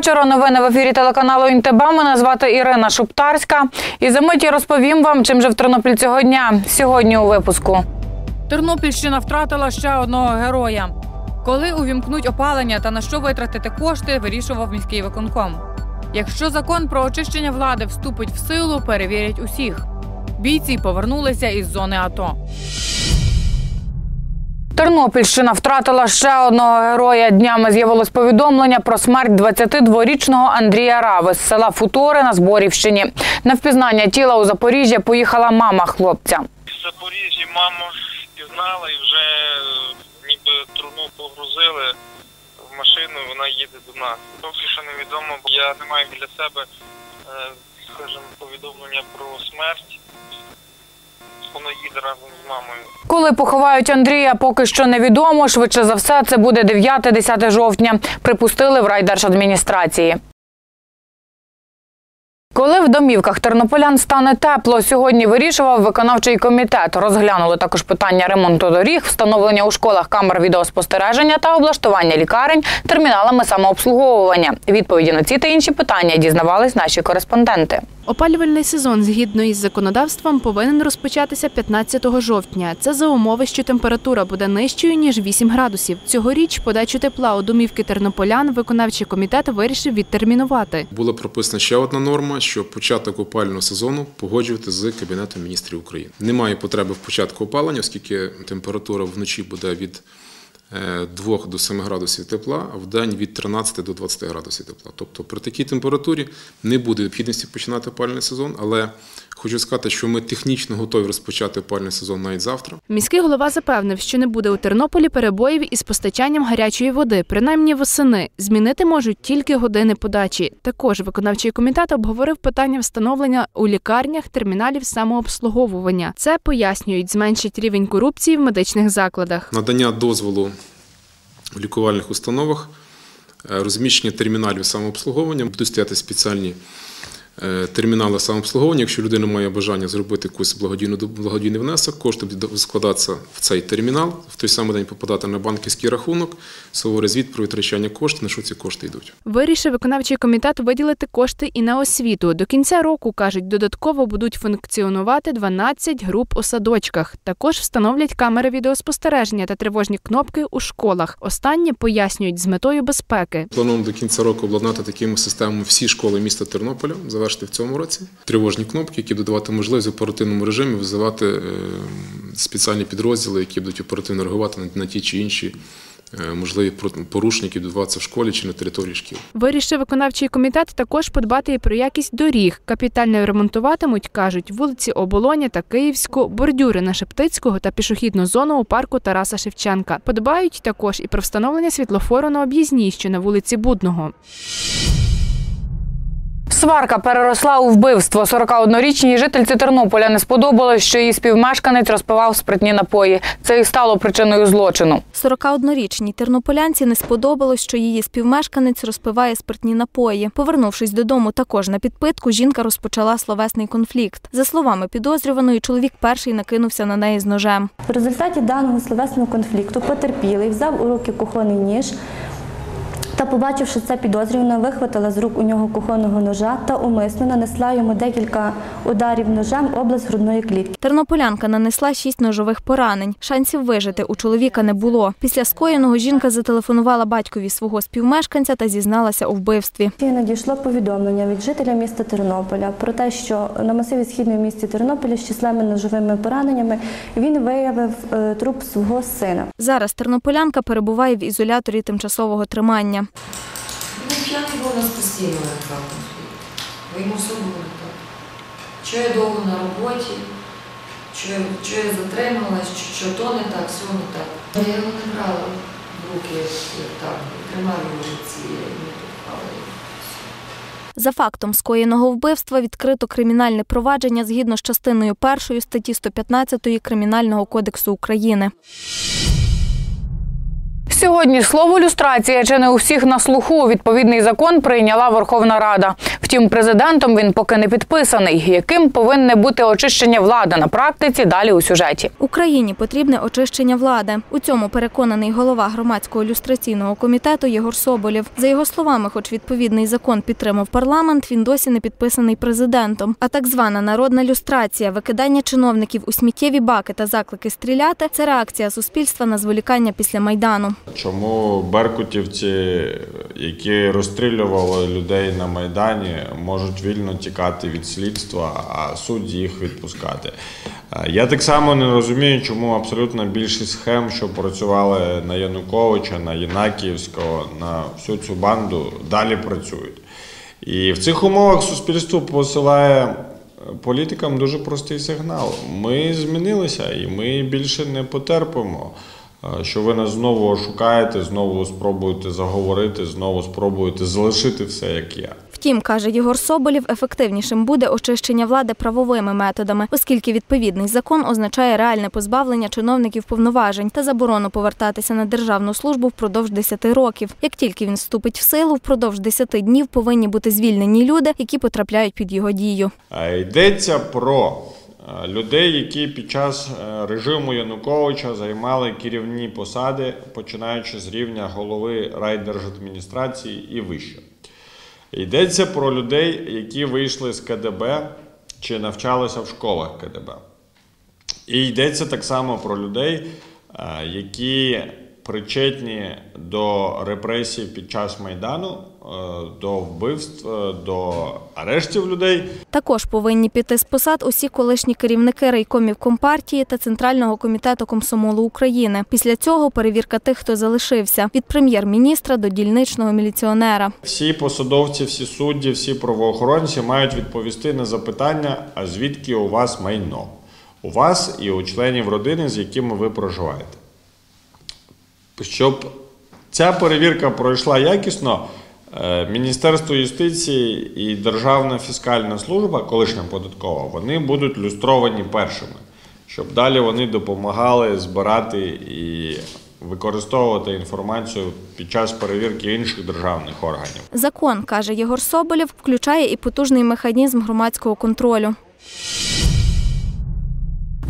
Вечора. Новини в ефірі телеканалу Інтеб. Мене звати Ірина Шуптарська. І за миті розповім вам, чим же в Тернопіль цього дня. Сьогодні у випуску. Тернопільщина втратила ще одного героя. Коли увімкнуть опалення та на що витратити кошти, вирішував міський виконком. Якщо закон про очищення влади вступить в силу, перевірять усіх. Бійці повернулися із зони АТО. Тернопільщина втратила ще одного героя. Днями з'явилось повідомлення про смерть 22-річного Андрія Рави з села Футори на Зборівщині. На впізнання тіла у Запоріжжя поїхала мама хлопця. В Запоріжжі маму пізнала і вже е, ніби труну погрузили в машину, вона їде до нас. Поки що невідомо, бо я не маю для себе, е, скажімо, повідомлення про смерть. Воно їде разом з мамою. Коли поховають Андрія, поки що невідомо. Швидше за все, це буде 9-10 жовтня. Припустили в райдержадміністрації. Коли в домівках тернополян стане тепло, сьогодні вирішував виконавчий комітет. Розглянули також питання ремонту доріг, встановлення у школах камер відеоспостереження та облаштування лікарень терміналами самообслуговування. Відповіді на ці та інші питання дізнавались наші кореспонденти. Опалювальний сезон, згідно із законодавством, повинен розпочатися 15 жовтня. Це за умови, що температура буде нижчою ніж 8 градусів. Цьогоріч подачу тепла у домівки тернополян виконавчий комітет вирішив відтермінувати. Була прописана ще одна норма, що початок опалювального сезону погоджувати з Кабінетом міністрів України. Немає потреби в початку опалення, оскільки температура вночі буде від 2 до 7 градусів тепла, а в день від 13 до 20 градусів тепла. Тобто при такій температурі не буде необхідності починати опалювальний сезон, але хочу сказати, що ми технічно готові розпочати опалювальний сезон навіть завтра. Міський голова запевнив, що не буде у Тернополі перебоїв із постачанням гарячої води, принаймні восени. Змінити можуть тільки години подачі. Також виконавчий комітет обговорив питання встановлення у лікарнях терміналів самообслуговування. Це пояснюють, зменшить рівень корупції в медичних закладах. Надання дозволу в лікувальних установах, е, розміщення терміналів самообслуговування, будуть стояти спеціальні термінали самообслуговування. Якщо людина має бажання зробити якийсь благодійний, благодійний внесок, кошти будуть складатися в цей термінал, в той самий день попадати на банківський рахунок, суворий звіт про витрачання коштів, на що ці кошти йдуть. Вирішив виконавчий комітет виділити кошти і на освіту. До кінця року, кажуть, додатково будуть функціонувати 12 груп у садочках. Також встановлять камери відеоспостереження та тривожні кнопки у школах. Останні пояснюють з метою безпеки. Плануємо до кінця року обладнати такими системами всі школи міста Тернополя, завершити в цьому році. Тривожні кнопки, які будуть давати можливість в оперативному режимі визивати е, спеціальні підрозділи, які будуть оперативно реагувати на, ті чи інші е, можливі порушення, які відбуваються в школі чи на території шкіл. Вирішив виконавчий комітет також подбати і про якість доріг. Капітально ремонтуватимуть, кажуть, вулиці Оболоня та Київську, бордюри на Шептицького та пішохідну зону у парку Тараса Шевченка. Подбають також і про встановлення світлофору на об'їзній, що на вулиці Будного. Сварка переросла у вбивство. 41-річній жительці Тернополя не сподобалось, що її співмешканець розпивав спиртні напої. Це і стало причиною злочину. 41-річній тернополянці не сподобалось, що її співмешканець розпиває спиртні напої. Повернувшись додому також на підпитку, жінка розпочала словесний конфлікт. За словами підозрюваної, чоловік перший накинувся на неї з ножем. В результаті даного словесного конфлікту потерпілий взяв у руки кухонний ніж та, побачивши це, підозрювана вихватила з рук у нього кухонного ножа та умисно нанесла йому декілька ударів ножем область грудної клітки. Тернополянка нанесла шість ножових поранень. Шансів вижити у чоловіка не було. Після скоєного жінка зателефонувала батькові свого співмешканця та зізналася у вбивстві. Надійшло повідомлення від жителя міста Тернополя про те, що на масиві східної місті Тернополя з численними ножовими пораненнями він виявив е, труп свого сина. Зараз тернополянка перебуває в ізоляторі тимчасового тримання. Ну, п'яний був у нас постійно виникав. Бо йому все було так. Що я довго на роботі, що, я- що я затрималась, що, що то не так, все не так. Я його не брала в руки, так, тримав його в руці, я не пихала. За фактом скоєного вбивства відкрито кримінальне провадження згідно з частиною першої статті 115 Кримінального кодексу України. Сьогодні слово люстрація чи не у всіх на слуху. Відповідний закон прийняла Верховна Рада. Втім, президентом він поки не підписаний. Яким повинне бути очищення влади на практиці? Далі у сюжеті. Україні потрібне очищення влади. У цьому переконаний голова громадського люстраційного комітету Єгор Соболєв. За його словами, хоч відповідний закон підтримав парламент, він досі не підписаний президентом. А так звана народна люстрація, викидання чиновників у сміттєві баки та заклики стріляти це реакція суспільства на зволікання після майдану. Чому беркутівці, які розстрілювали людей на Майдані, можуть вільно тікати від слідства, а судді їх відпускати? Е, Я так само не розумію, чому абсолютно більшість схем, що працювали на Януковича, на Єнакіївського, на всю цю банду, далі працюють. І в цих умовах суспільство посилає е, політикам дуже простий сигнал. Ми змінилися і ми більше не потерпимо. Що ви нас знову ошукаєте, знову спробуєте заговорити, знову спробуєте залишити все як є. Втім, каже Єгор Соболєв, ефективнішим буде очищення влади правовими методами, оскільки відповідний закон означає реальне позбавлення чиновників повноважень та заборону повертатися на державну службу впродовж 10 років. Як тільки він вступить в силу, впродовж 10 днів повинні бути звільнені люди, які потрапляють під його дію. Йдеться про людей, які під час е, режиму Януковича займали керівні посади, починаючи з рівня голови райдержадміністрації і вище. Йдеться про людей, які вийшли з КДБ чи навчалися в школах КДБ. І йдеться так само про людей, е, які причетні до репресій під час Майдану, е, до вбивств, е, до арештів людей. Також повинні піти з посад усі колишні керівники райкомів компартії та Центрального комітету комсомолу України. Після цього перевірка тих, хто залишився від прем'єр-міністра до дільничного міліціонера. Всі посадовці, всі судді, всі правоохоронці мають відповісти на запитання, а звідки у вас майно? У вас і у членів родини, з якими ви проживаєте. Щоб ця перевірка пройшла якісно, е, Міністерство юстиції і Державна фіскальна служба, колишня податкова, вони будуть люстровані першими, щоб далі вони допомагали збирати і використовувати інформацію під час перевірки інших державних органів. Закон, каже Єгор Соболєв, включає і потужний механізм громадського контролю.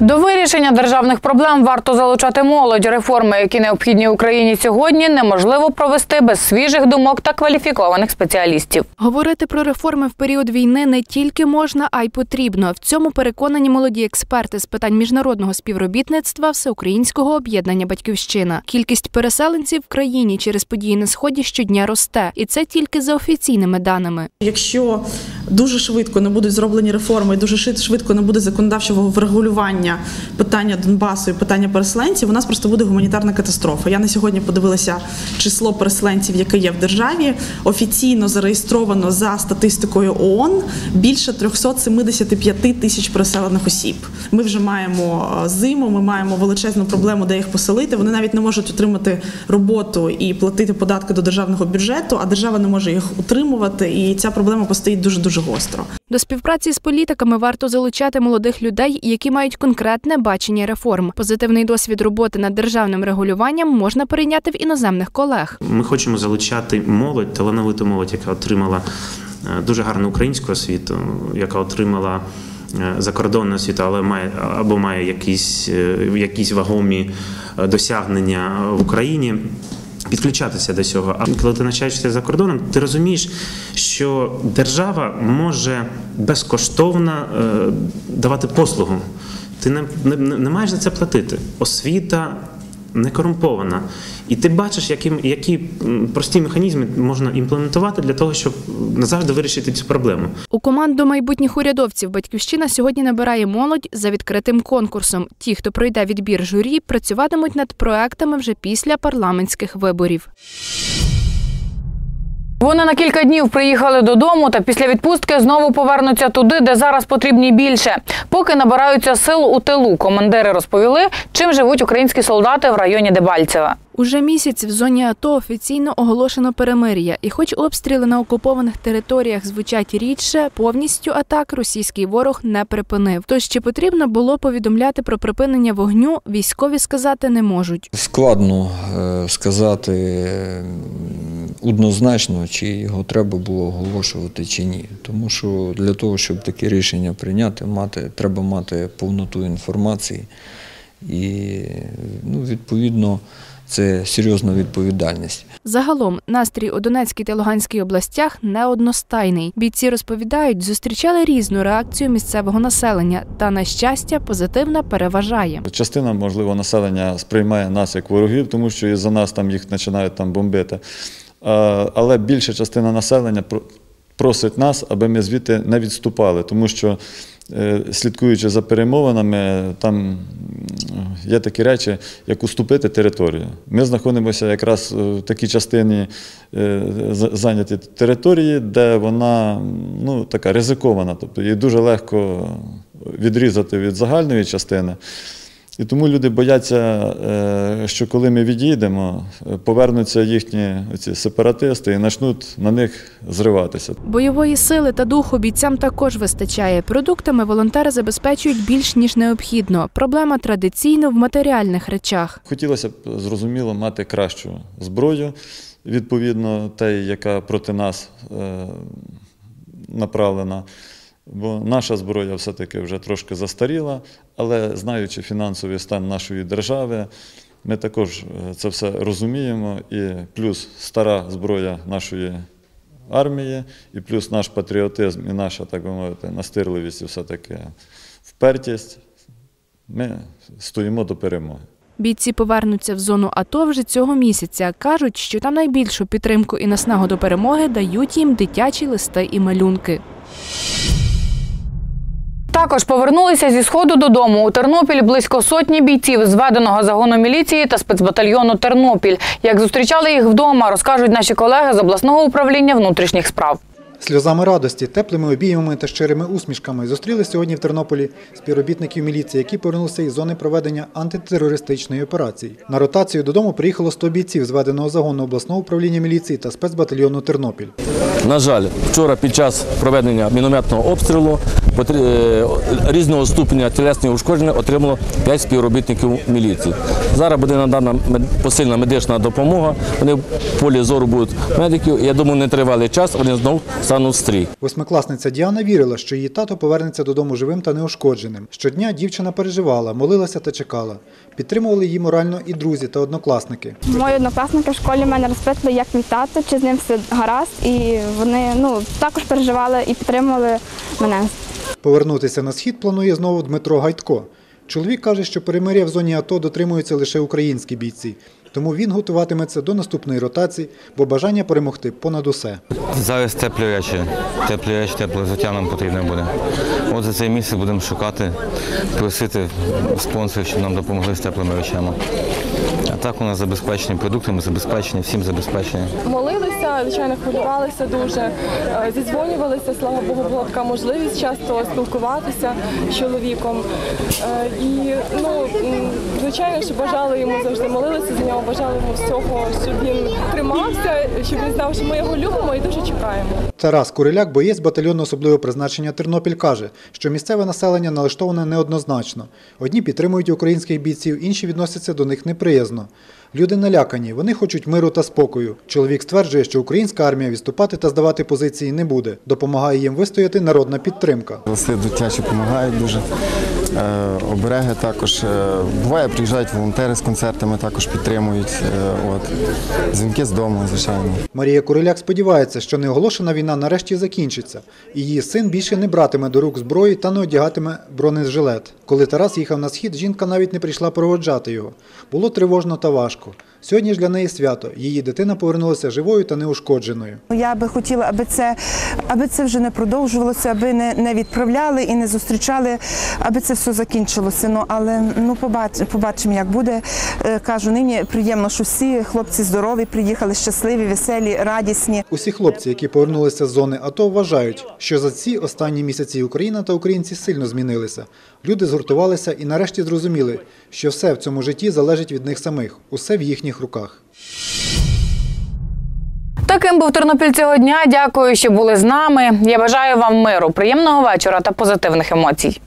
До вирішення державних проблем варто залучати молодь. Реформи, які необхідні Україні сьогодні, неможливо провести без свіжих думок та кваліфікованих спеціалістів. Говорити про реформи в період війни не тільки можна, а й потрібно. В цьому переконані молоді експерти з питань міжнародного співробітництва Всеукраїнського об'єднання Батьківщина. Кількість переселенців в країні через події на сході щодня росте, і це тільки за офіційними даними. Якщо дуже швидко не будуть зроблені реформи, і дуже швидко не буде законодавчого врегулювання питання Донбасу і питання переселенців, у нас просто буде гуманітарна катастрофа. Я на сьогодні подивилася число переселенців, яке є в державі. Офіційно зареєстровано за статистикою ООН більше 375 тисяч переселених осіб. Ми вже маємо е, зиму, ми маємо величезну проблему, де їх поселити. Вони навіть не можуть отримати роботу і платити податки до державного бюджету, а держава не може їх утримувати. І ця проблема постоїть дуже дуже гостро. До співпраці з політиками варто залучати молодих людей, які мають конкретне бачення реформ. Позитивний досвід роботи над державним регулюванням можна перейняти в іноземних колег. Ми хочемо залучати молодь, талановиту молодь, яка отримала е, дуже гарну українську освіту, яка отримала е, закордонну освіту, але має або має якісь, е, якісь вагомі досягнення в Україні. Підключатися до цього. А коли ти навчаєшся за кордоном, ти розумієш, що держава може безкоштовно е, давати послугу. Ти не, не, не маєш за це платити. Освіта не корумпована. І ти бачиш, які, які прості механізми можна імплементувати для того, щоб назавжди вирішити цю проблему. У команду майбутніх урядовців Батьківщина сьогодні набирає молодь за відкритим конкурсом. Ті, хто пройде відбір журі, працюватимуть над проектами вже після парламентських виборів. Вони на кілька днів приїхали додому та після відпустки знову повернуться туди, де зараз потрібні більше. Поки набираються сил у тилу, командири розповіли, чим живуть українські солдати в районі Дебальцева. Уже місяць в зоні АТО офіційно оголошено перемир'я, і хоч обстріли на окупованих територіях звучать рідше, повністю атак російський ворог не припинив. Тож чи потрібно було повідомляти про припинення вогню, військові сказати не можуть. Складно е, сказати однозначно, чи його треба було оголошувати чи ні. Тому що для того, щоб таке рішення прийняти, мати, треба мати повноту інформації. І ну, відповідно це серйозна відповідальність. Загалом настрій у Донецькій та Луганській областях неодностайний. Бійці розповідають, зустрічали різну реакцію місцевого населення, та на щастя, позитивна переважає. Частина, можливо, населення сприймає нас як ворогів, тому що із-за нас там їх починають там бомбити. Але більша частина населення просить нас, аби ми звідти не відступали, тому що, е, слідкуючи за перемовинами, там є такі речі, як уступити територію. Ми знаходимося якраз в такій частині е, зайняті території, де вона ну, така ризикована, тобто її дуже легко відрізати від загальної частини. І тому люди бояться, е, що коли ми відійдемо, е, повернуться їхні ці сепаратисти і почнуть на них зриватися. Бойової сили та духу бійцям також вистачає. Продуктами волонтери забезпечують більш ніж необхідно. Проблема традиційно в матеріальних речах. Хотілося б, зрозуміло, мати кращу зброю, відповідно, та, яка проти нас е, направлена. Бо наша зброя все-таки вже трошки застаріла, але знаючи фінансовий стан нашої держави, ми також е, це все розуміємо. І плюс стара зброя нашої армії, і плюс наш патріотизм, і наша, так би мовити, настирливість і все-таки впертість. Ми стоїмо до перемоги. Бійці повернуться в зону АТО вже цього місяця. кажуть, що там найбільшу підтримку і наснагу до перемоги дають їм дитячі листи і малюнки. Також повернулися зі сходу додому у Тернопіль близько сотні бійців зведеного загону міліції та спецбатальйону Тернопіль. Як зустрічали їх вдома, розкажуть наші колеги з обласного управління внутрішніх справ. Сльозами радості, теплими обіймами та щирими усмішками зустріли сьогодні в Тернополі співробітників міліції, які повернулися із зони проведення антитерористичної операції. На ротацію додому приїхало 100 бійців зведеного загону обласного управління міліції та спецбатальйону Тернопіль. На жаль, вчора під час проведення мінометного обстрілу різного ступеня тілесних ушкодження отримало 5 співробітників міліції. Зараз буде надана посильна медична допомога. Вони в полі зору будуть медиків. Я думаю, не тривалий час вони знову стануть стрій. Восьмикласниця Діана вірила, що її тато повернеться додому живим та неушкодженим. Щодня дівчина переживала, молилася та чекала. Підтримували її морально і друзі та однокласники. Мої однокласники в школі мене розпитували, як мій тато, чи з ним все гаразд, і вони ну також переживали і підтримували мене. Повернутися на схід планує знову Дмитро Гайтко. Чоловік каже, що перемиря в зоні АТО дотримуються лише українські бійці. Тому він готуватиметься до наступної ротації, бо бажання перемогти понад усе. Зараз теплі речі, теплі речі, тепле взуття нам потрібно буде. От за цей місяць будемо шукати, просити спонсорів, щоб нам допомогли з теплими речами. Так у нас забезпечені продуктами, забезпечені, всім забезпечені. Молилися, звичайно, хвилювалися дуже, е, зідзвонювалися, слава Богу, була така можливість часто спілкуватися з чоловіком. Е, І, ну, звичайно, що бажали йому завжди молилися за нього, бажали йому всього, щоб він тримався, щоб він знав, що ми його любимо і дуже чекаємо. Тарас Куриляк, боєць батальйону особливого призначення Тернопіль, каже, що місцеве населення налаштоване неоднозначно. Одні підтримують українських бійців, інші відносяться до них неприязно. Люди налякані, вони хочуть миру та спокою. Чоловік стверджує, що українська армія відступати та здавати позиції не буде. Допомагає їм вистояти народна підтримка. Листи дитячі допомагають дуже. Е, Обереги також. е, Буває, приїжджають волонтери з концертами, також підтримують. е, От. Дзвінки з дому, звичайно. Марія Куриляк сподівається, що неоголошена війна нарешті закінчиться, її син більше не братиме до рук зброї та не одягатиме бронежилет. Коли Тарас їхав на схід, жінка навіть не прийшла проводжати його. Було тривожно та важко. Сьогодні ж для неї свято. Її дитина повернулася живою та неушкодженою. Я би хотіла, аби це, аби це вже не продовжувалося, аби не, не відправляли і не зустрічали, аби це все закінчилося. Ну але ну побач, побачимо, як буде. Е, Кажу, нині приємно, що всі хлопці здорові, приїхали щасливі, веселі, радісні. Усі хлопці, які повернулися з зони АТО, вважають, що за ці останні місяці Україна та українці сильно змінилися. Люди згуртувалися і нарешті зрозуміли, що все в цьому житті залежить від них самих, усе в їхніх руках. Таким був Тернопіль цього дня. Дякую, що були з нами. Я бажаю вам миру, приємного вечора та позитивних емоцій.